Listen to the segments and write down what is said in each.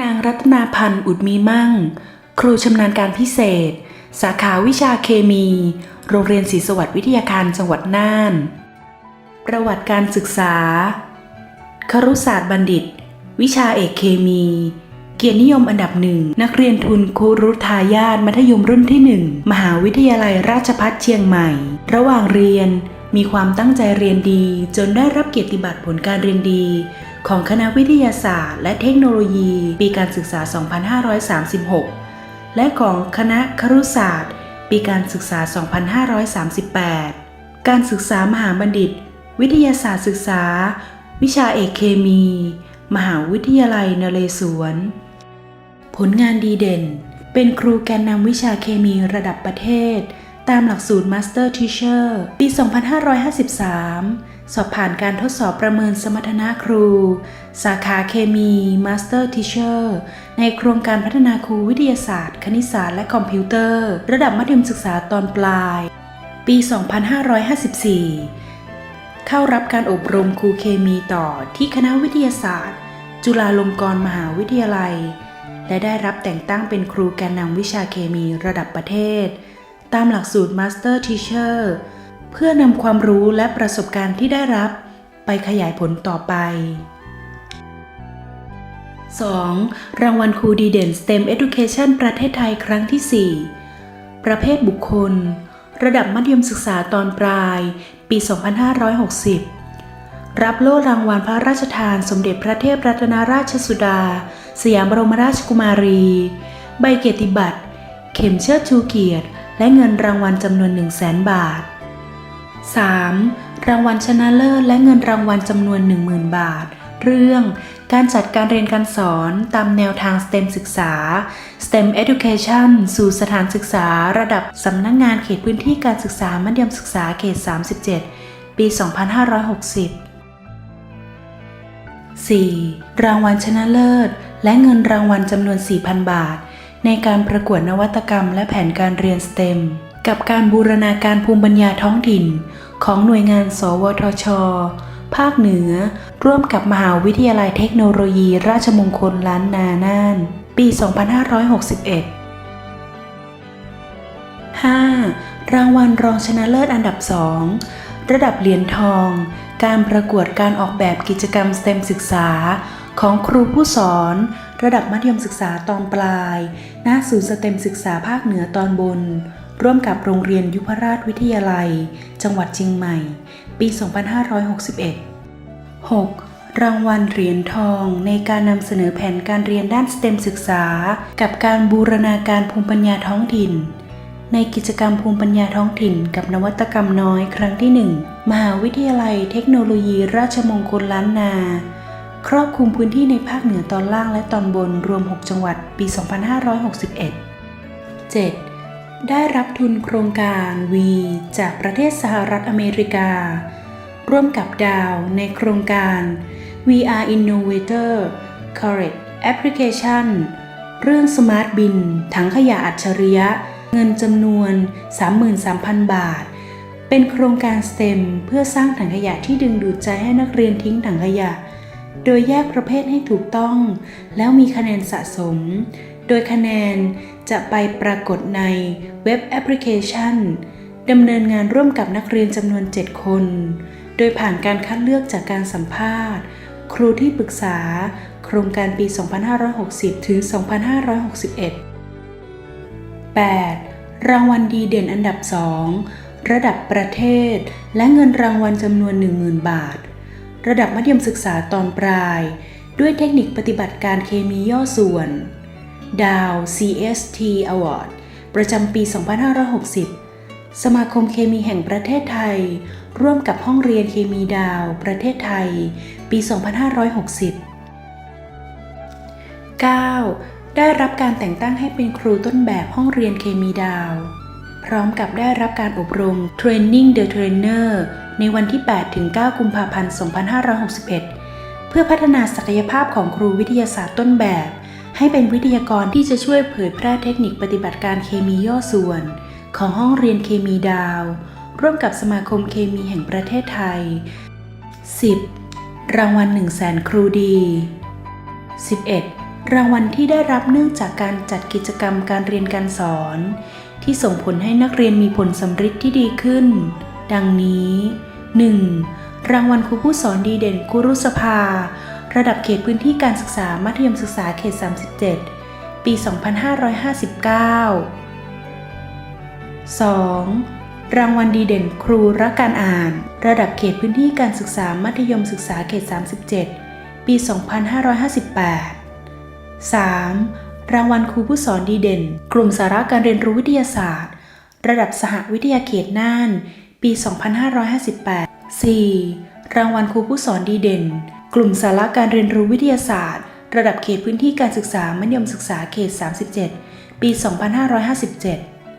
นางรัตนาพันธ์อุดมีมั่ง ครูชำนาญการพิเศษ สาขาวิชาเคมี โรงเรียนศรีสวัสดิ์วิทยาคารจังหวัดน่าน ประวัติการศึกษา ครุศาสตร์บัณฑิต วิชาเอกเคมี เกียรตินิยมอันดับหนึ่ง นักเรียนทุนครูรุทายาทมัธยมรุ่นที่หนึ่ง มหาวิทยาลัยราชภัฏเชียงใหม่ ระหว่างเรียนมีความตั้งใจเรียนดี จนได้รับเกียรติบัตรผลการเรียนดี ของคณะวิทยาศาสตร์ และเทคโนโลยีปีการศึกษา 2536 และของคณะครุศาสตร์ ปีการศึกษา 2538 การศึกษามหาบัณฑิต วิทยาศาสตร์ศึกษา วิชาเอกเคมี มหาวิทยาลัยนเรศวร ผลงานดีเด่น เป็นครูแกนนำวิชาเคมีระดับประเทศ ตามหลักสูตร Master Teacher ปี 2553 สอบผ่านการทดสอบประเมินสมรรถนะครู สาขาเคมี Master Teacher ในโครงการพัฒนาครูวิทยาศาสตร์ คณิตศาสตร์และคอมพิวเตอร์ ระดับมัธยมศึกษาตอนปลาย ปี 2554 เข้ารับการอบรมครูเคมีต่อที่คณะวิทยาศาสตร์ จุฬาลงกรณ์มหาวิทยาลัย และได้รับแต่งตั้งเป็นครูแกนนำวิชาเคมีระดับประเทศ ตามหลักสูตร Master Teacher เพื่อนำความรู้และประสบการณ์ที่ได้รับไปขยายผลต่อไป 2. รางวัลครูดีเด่น STEM Education ประเทศไทยครั้งที่ 4 ประเภทบุคคล ระดับมัธยมศึกษาตอนปลาย ปี 2560 รับโล่รางวัลพระราชทาน สมเด็จพระเทพรัตนราชสุดา สยามบรมราชกุมารี ใบเกียรติบัตร เข็มเชิดชูเกียรติ และเงินรางวัลจำนวน 1 0 0 0 0แบาท 3. รางวัลชนะเลิศและเงินรางวัลจำนวน 10,000 บาท เรื่องการจัดการเรียนการสอนตามแนวทาง STEM ศึกษา STEM Education สู่สถานศึกษาระดับสำนักงงานเขตพื้นที่การศึกษา มัธยมศึกษาเขต 37 ปี 2560 4. รางวัลชนะเลิศ และเงินรางวัลจำนวน 4,000 บาท ในการประกวดนวัตกรรมและแผนการเรียน STEM กับการบูรณาการภูมิปัญญาท้องถิ่น ของหน่วยงาน สวทช ภาคเหนือ ร่วมกับมหาวิทยาลัยเทคโนโลยี ราชมงคลล้านนาน่าน ปี 2561 5. รางวัลรองชนะเลิศอันดับ 2 ระดับเหรียญทอง การประกวดการออกแบบกิจกรรม STEM ศึกษา ของครูผู้สอน ระดับมัธยมศึกษาตอนปลายหน้าศูนย์สเต็มศึกษาภาคเหนือตอนบน ร่วมกับโรงเรียนยุพราชวิทยาลัย จังหวัดเชียงใหม่ ปี 2561 6. รางวัลเหรียญทองในการนำเสนอแผนการเรียนด้าน STEM ศึกษา กับการบูรณาการภูมิปัญญาท้องถิ่น ในกิจกรรมภูมิปัญญาท้องถิ่น กับนวัตกรรมน้อยครั้งที่ 1 มหาวิทยาลัยเทคโนโลยีราชมงคลล้านนา ครอบคลุมพื้นที่ในภาคเหนือตอนล่างและตอนบนรวม 6 จังหวัด ปี 2561 7. ได้รับทุนโครงการ V จากประเทศสหรัฐอเมริกา ร่วมกับดาวในโครงการ VR Innovator Correct Application เรื่อง Smart Bin ถังขยะอัจฉริยะ เงินจำนวน 33,000 บาท เป็นโครงการ STEM เพื่อสร้างถังขยะที่ดึงดูดใจให้นักเรียนทิ้งถังขยะ โดยแยกประเภทให้ถูกต้อง แล้วมีคะแนนสะสม โดยคะแนนจะไปปรากฏในเว็บแอปพลิเคชันดำเนินงานร่วมกับนักเรียนจำนวน 7 คน โดยผ่านการคัดเลือกจากการสัมภาษณ์ ครูที่ปรึกษา โครงการปี 2560 ถึง 2561 8. รางวัลดีเด่นอันดับ 2 ระดับประเทศ และเงินรางวัลจำนวน 10,000 บาท ระดับมัธยมศึกษาตอนปลาย ด้วยเทคนิคปฏิบัติการเคมีย่อส่วน ดาว CST Award ประจำปี 2560 สมาคมเคมีแห่งประเทศไทย ร่วมกับห้องเรียนเคมีดาว ประเทศไทย ปี 2560 9. ได้รับการแต่งตั้งให้เป็นครูต้นแบบห้องเรียนเคมีดาว พร้อมกับได้รับการอบรม Training the Trainer ในวันที่ 8-9 กุมภาพันธ์ 2561 เพื่อพัฒนาศักยภาพของครูวิทยาศาสตร์ต้นแบบ ให้เป็นวิทยากรที่จะช่วยเผยแพร่เทคนิคปฏิบัติการเคมีย่อส่วน ของห้องเรียนเคมีดาว ร่วมกับสมาคมเคมีแห่งประเทศไทย 10. รางวัล1 0 0 0 0 0 ครูดี 11. รางวัลที่ได้รับเนื่องจากการจัดกิจกรรมการเรียนการสอน ที่ส่งผลให้นักเรียนมีผลสำฤทธิ์ที่ดีขึ้น ดังนี้ 1. รางวัลครูผู้สอนดีเด่นกุรุสภา ระดับเขตพื้นที่การศึกษามัธยมศึกษาเขต 37 ปี 2559 2. รางวัลดีเด่นครูรักการอ่าน ระดับเขตพื้นที่การศึกษามัธยมศึกษาเขต 37 ปี 2558 3. รางวัลครูผู้สอนดีเด่น กลุ่มสาระการเรียนรู้วิทยาศาสตร์ ระดับสหวิทยาเขตน่าน ปี 2558 4. รางวัลครูผู้สอนดีเด่น กลุ่มสาระการเรียนรู้วิทยาศาสตร์ ระดับเขตพื้นที่การศึกษามัธยมศึกษาเขต 37 ปี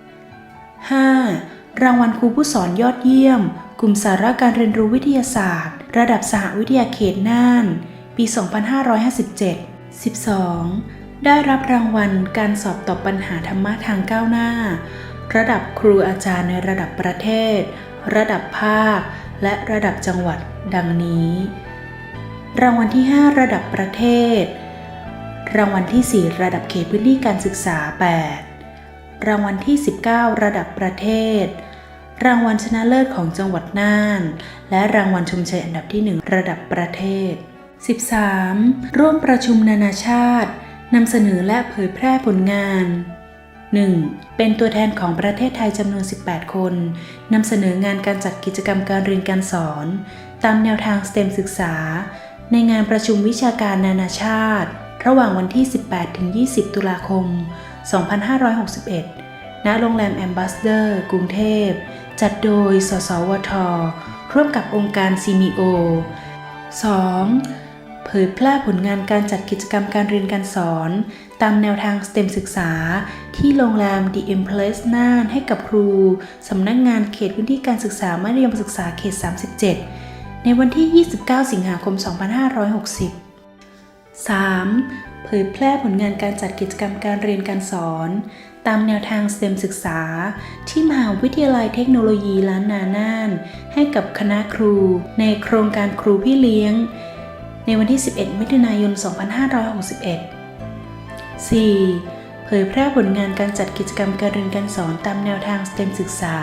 2557 5. รางวัลครูผู้สอนยอดเยี่ยม กลุ่มสาระการเรียนรู้วิทยาศาสตร์ ระดับสหวิทยาเขตน่าน ปี 2557 12. ได้รับรางวัลการสอบตอบปัญหาธรรมะทางก้าวหน้า ระดับครูอาจารย์ในระดับประเทศ ระดับภาค และระดับจังหวัด ดังนี้ รางวัลที่ 5 ระดับประเทศ รางวัลที่ 4 ระดับเขตพื้นที่การศึกษา 8 รางวัลที่ 19 ระดับประเทศ รางวัลชนะเลิศของจังหวัดน่าน และรางวัลชมเชยอันดับที่ 1 ระดับประเทศ 13. ร่วมประชุมนานาชาตินำเสนอและเผยแพร่ผลงาน 1. เป็นตัวแทนของประเทศไทยจำนวน 18 คนนำเสนองานการจัดกิจกรรมการเรียนการสอน ตามแนวทาง STEM ศึกษา ในงานประชุมวิชาการนานาชาติ ระหว่างวันที่ 18-20 ตุลาคม 2561 ณ โรงแรมแอมบาสเดอร์ กรุงเทพ จัดโดย สสวท ร่วมกับองค์การซีมีโอ 2. เผยแพร่ผลงานการจัดกิจกรรมการเรียนการสอน ตามแนวทาง STEM ศึกษา ที่โรงแรม The Empress น่านให้กับครู สำนักงงานเขตพื้นที่การศึกษามัธยมศึกษาเขต 37 ในวันที่ 29 สิงหาคม 2560 3. เผยแพร่ผลงานการจัดกิจกรรมการเรียนการสอน ตามแนวทาง STEM ศึกษา ที่มหาวิทยาลัยเทคโนโลยีล้านนาน่าน ให้กับคณะครู ในโครงการครูพี่เลี้ยง ในวันที่ 11 มิถุนายน 2561 4. เผยแพร่ผลงานการจัดกิจกรรมการเรียนการสอนตามแนวทาง STEM ศึกษา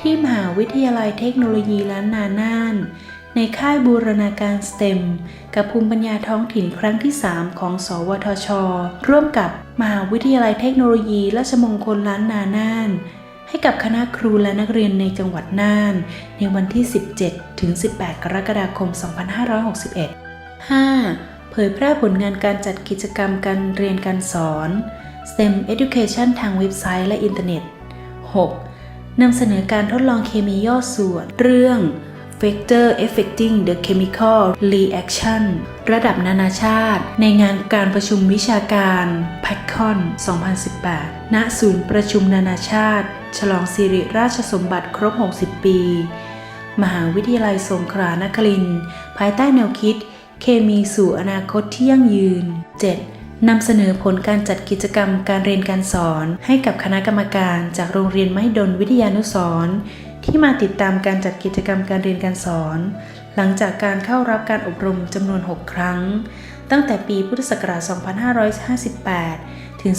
ที่มหาวิทยาลัยเทคโนโลยีล้านนาน่าน ในค่ายบูรณาการ STEM กับภูมิปัญญาท้องถิ่นครั้งที่ 3 ของ สวทช ร่วมกับมหาวิทยาลัยเทคโนโลยีราชมงคลล้านนาน่าน ให้กับคณะครูและนักเรียนในจังหวัดน่าน ในวันที่ 17 ถึง 18 กรกฎาคม 2561 5. เผยแพร่ผลงานการจัดกิจกรรมการเรียนการสอน STEM Education ทางเว็บไซต์และอินเทอร์เน็ต 6. นำเสนอการทดลองเคมีย่อส่วน เรื่อง Factor Affecting the Chemical Reaction ระดับนานาชาติ ในงานการประชุมวิชาการ p a c o n 2018 ณ ศูนย์ประชุมนานาชาติ ฉลองสิริราชสมบัติครบ 60 ปี มหาวิทยาลัยสงขลานครินภายใต้แนวคิด เคมีสู่อนาคตที่ยั่งยืน 7. นำเสนอผลการจัดกิจกรรมการเรียนการสอน ให้กับคณะกรรมการจากโรงเรียนไมหิดลวิทยานุสรณ์ ที่มาติดตามการจัดกิจกรรมการเรียนการสอน หลังจากการเข้ารับการอบรมจำนวน 6 ครั้ง ตั้งแต่ปีพุทธศักราช 2558 ถึง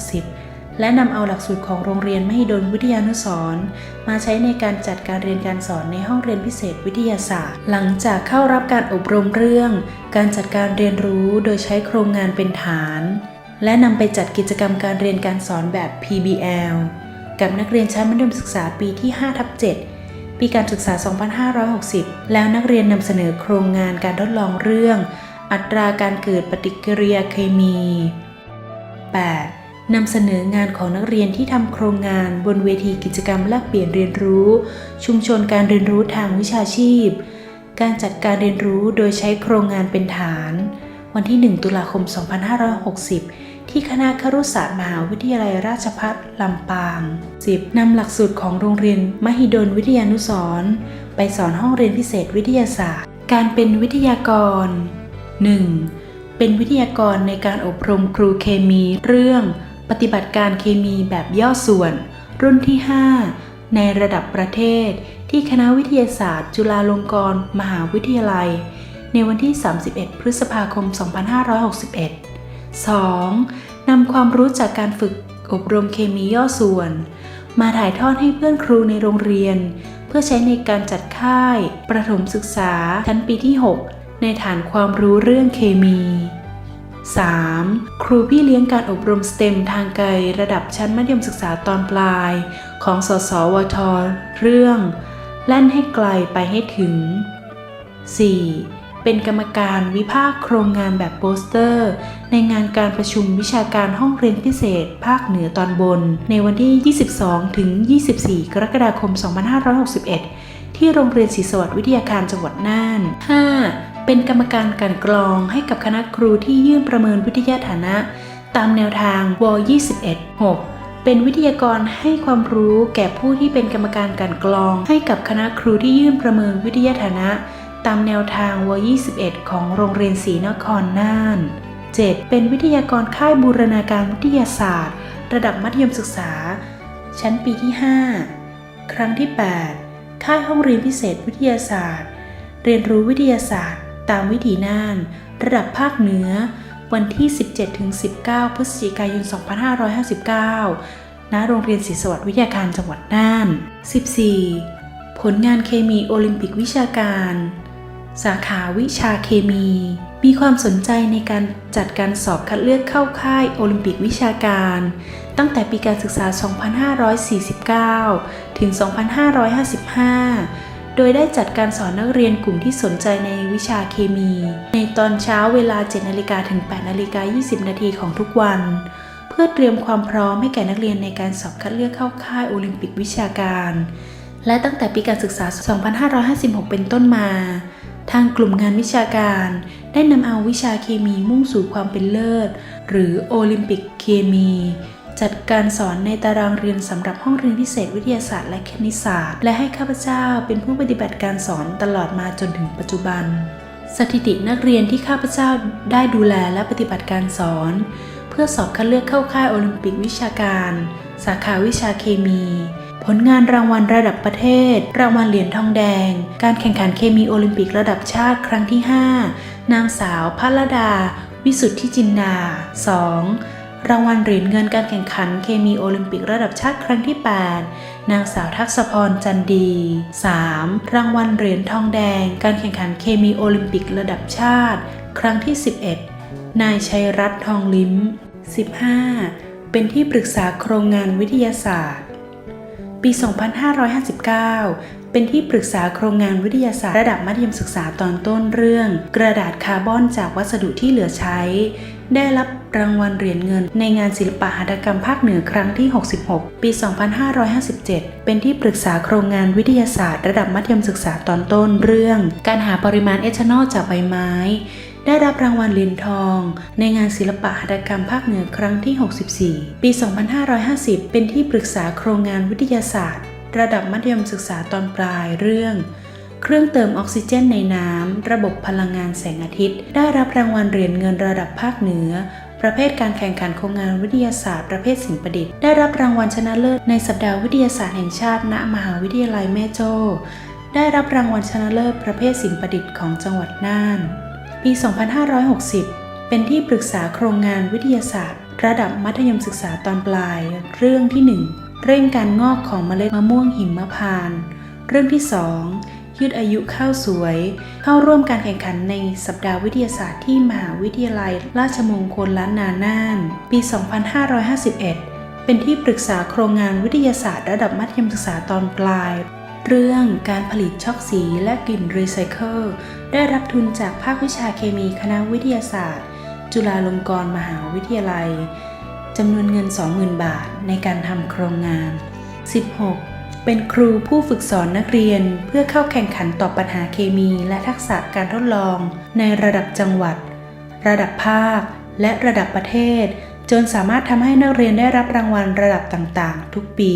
2560 และนำเอาหลักสูตรของโรงเรียนมหิดลวิทยานุสรมาใช้ในการจัดการเรียนการสอนในห้องเรียนพิเศษวิทยาศาสตร์ หลังจากเข้ารับการอบรมเรื่อง การจัดการเรียนรู้โดยใช้โครงงานเป็นฐาน และนำไปจัดกิจกรรมการเรียนการสอนแบบ PBL กับนักเรียนชั้นมัธยมศึกษาปีที่5ทับ7ปีการศึกษา 2560 แล้วนักเรียนนำเสนอโครงงานการทดลองเรื่อง อัตราการเกิดปฏิกิริยาเคมี 8. นำเสนองานของนักเรียนที่ทำโครงงานบนเวทีกิจกรรมแลกเปลี่ยนเรียนรู้ ชุมชนการเรียนรู้ทางวิชาชีพ การจัดการเรียนรู้โดยใช้โครงงานเป็นฐาน วันที่ 1 ตุลาคม 2560 ที่คณะครุศาสตร์มหาวิทยาลัยราชภัฏลำปาง 10. นำหลักสูตรของโรงเรียนมหิดลวิทยานุสรณ์ไปสอนห้องเรียนพิเศษวิทยาศาสตร์ การเป็นวิทยากร 1. เป็นวิทยากรในการอบรมครูเคมีเรื่อง ปฏิบัติการเคมีแบบย่อส่วน รุ่นที่ 5 ในระดับประเทศ ที่คณะวิทยาศาสตร์ จุฬาลงกรณ์มหาวิทยาลัย ในวันที่ 31 พฤษภาคม 2561 2. นำความรู้จากการฝึกอบรมเคมีย่อส่วน มาถ่ายทอดให้เพื่อนครูในโรงเรียน เพื่อใช้ในการจัดค่าย ประถมศึกษาชั้นปีที่ 6 ในฐานความรู้เรื่องเคมี 3. ครูพี่เลี้ยงการอบรมสเต็มทางไกลระดับชั้นมัธยมศึกษาตอนปลาย ของสสวท เรื่องแล่นให้ไกลไปให้ถึง 4. เป็นกรรมการวิพากษ์โครงงานแบบโปสเตอร์ ในงานการประชุมวิชาการห้องเรียนพิเศษ ภาคเหนือตอนบน ในวันที่ 22 ถึง 24 กรกฎาคม 2561 ที่โรงเรียนศรีสวัสดิ์วิทยาการจังหวัดน่าน 5. เป็นกรรมการกลันกรองให้กับคณะครูที่ยื่นประเมินวิทยาฐานะ ตามแนวทางว21 6เป็นวิทยากรให้ความรู้แก่ผู้ที่เป็นกรรมการกลันกรอง ให้กับคณะครูที่ยื่นประเมินวิทยาฐานะ ตามแนวทางว21 ของโรงเรียนศรีนครน่าน 7. เป็นวิทยากรค่ายบูรณาการวิทยาศาสตร์ ระดับมัธยมศึกษา ชั้นปีที่ 5 ครั้งที่ 8 ค่ายห้องเรียนพิเศษวิทยาศาสตร์ เรียนรู้วิทยาศาสตร์ ตามวิถีน่าน ระดับภาคเหนือ วันที่ 17-19 พฤศจิกายน 2559 ณ โรงเรียนศรีสวัสดิ์วิทยาการจังหวัดน่าน 14. ผลงานเคมีโอลิมปิกวิชาการ สาขาวิชาเคมี มีความสนใจในการจัดการสอบคัดเลือกเข้าค่ายโอลิมปิกวิชาการ ตั้งแต่ปีการศึกษา 2549 ถึง 2555 โดยได้จัดการสอนนักเรียนกลุ่มที่สนใจในวิชาเคมี ในตอนเช้าเวลา 7นาฬิกาถึง8นาฬิกา20 นาทีของทุกวัน เพื่อเตรียมความพร้อมให้แก่นักเรียนในการสอบคัดเลือกเข้าค่ายโอลิมปิกวิชาการ และตั้งแต่ปีการศึกษา 2556 เป็นต้นมา ทางกลุ่มงานวิชาการ ได้นำเอาวิชาเคมีมุ่งสู่ความเป็นเลิศ หรือโอลิมปิกเคมี จัดการสอนในตารางเรียนสำหรับห้องเรียนพิเศษวิทยาศาสตร์และคณิตศาสตร์ และให้ข้าพเจ้าเป็นผู้ปฏิบัติการสอนตลอดมาจนถึงปัจจุบัน สถิตินักเรียนที่ข้าพเจ้าได้ดูแลและปฏิบัติการสอน เพื่อสอบคัดเลือกเข้าค่ายโอลิมปิกวิชาการ สาขาวิชาเคมี ผลงานรางวัลระดับประเทศ รางวัลเหรียญทองแดง การแข่งขันเคมีโอลิมปิกระดับชาติครั้งที่ 5 นางสาวพัลดา วิสุทธิจินดา 2. รางวัลเหรียญเงินการแข่งขันเคมีโอลิมปิกระดับชาติครั้งที่ 8 นางสาวทักษพรจันดี 3. รางวัลเหรียญทองแดง การแข่งขันเคมีโอลิมปิกระดับชาติ ครั้งที่ 11 นายชัยรัตน์ทองลิ้ม 15. เป็นที่ปรึกษาโครงงานวิทยาศาสตร์ ปี 2559 เป็นที่ปรึกษาโครงงานวิทยาศาสตร์ระดับมัธยมศึกษาตอนต้นเรื่อง กระดาษคาร์บอนจากวัสดุที่เหลือใช้ ได้รับรางวัลเหรียญเงินในงานศิลปะหัตถกรรมภาคเหนือครั้งที่ 66 ปี 2557 เป็นที่ปรึกษาโครงงานวิทยาศาสตร์ ระดับมัธยมศึกษาตอนต้นเรื่อง การหาปริมาณเอทานอลจากใบไม้ ได้รับรางวัลเหรียญทอง ในงานศิลปะหัตถกรรมภาคเหนือครั้งที่ 64 ปี 2550 เป็นที่ปรึกษาโครงงานวิทยาศาสตร์ ระดับมัธยมศึกษาตอนปลายเรื่อง เครื่องเติมออกซิเจนในน้ำ ระบบพลังงานแสงอาทิตย์ ได้รับรางวัลเหรียญเงินระดับภาคเหนือประเภทการแข่งขันโครงงานวิทยาศาสตร์ประเภทสิ่งประดิษฐ์ได้รับรางวัลชนะเลิศในสัปดาห์วิทยาศาสตร์แห่งชาติ ณ มหาวิทยาลัยแม่โจ้ได้รับรางวัลชนะเลิศประเภทสิ่งประดิษฐ์ของจังหวัดน่าน ปี 2560 เป็นที่ปรึกษาโครงงานวิทยาศาสตร์ ระดับมัธยมศึกษาตอนปลาย เรื่องที่ 1 เร่งการงอกของเมล็ดมะม่วงหิมพานต์เรื่องที่ 2 ยืดอายุข้าวสวย เข้าร่วมการแข่งขันในสัปดาห์วิทยาศาสตร์ที่มหาวิทยาลัย ราชมงคลล้านนาน่าน ปี 2551 เป็นที่ปรึกษาโครงงานวิทยาศาสตร์ ระดับมัธยมศึกษาตอนปลาย เรื่องการผลิตช็อกสีและกลิ่นรีไซเคิลได้รับทุนจากภาควิชาเคมีคณะวิทยาศาสตร์ จุฬาลงกรณ์มหาวิทยาลัยจำนวนเงิน 20,000 บาทในการทำโครงงาน 16. เป็นครูผู้ฝึกสอนนักเรียนเพื่อเข้าแข่งขันตอบปัญหาเคมีและทักษะการทดลอง ในระดับจังหวัด ระดับภาค และระดับประเทศ จนสามารถทำให้นักเรียนได้รับรางวัลระดับต่างๆ ทุกปี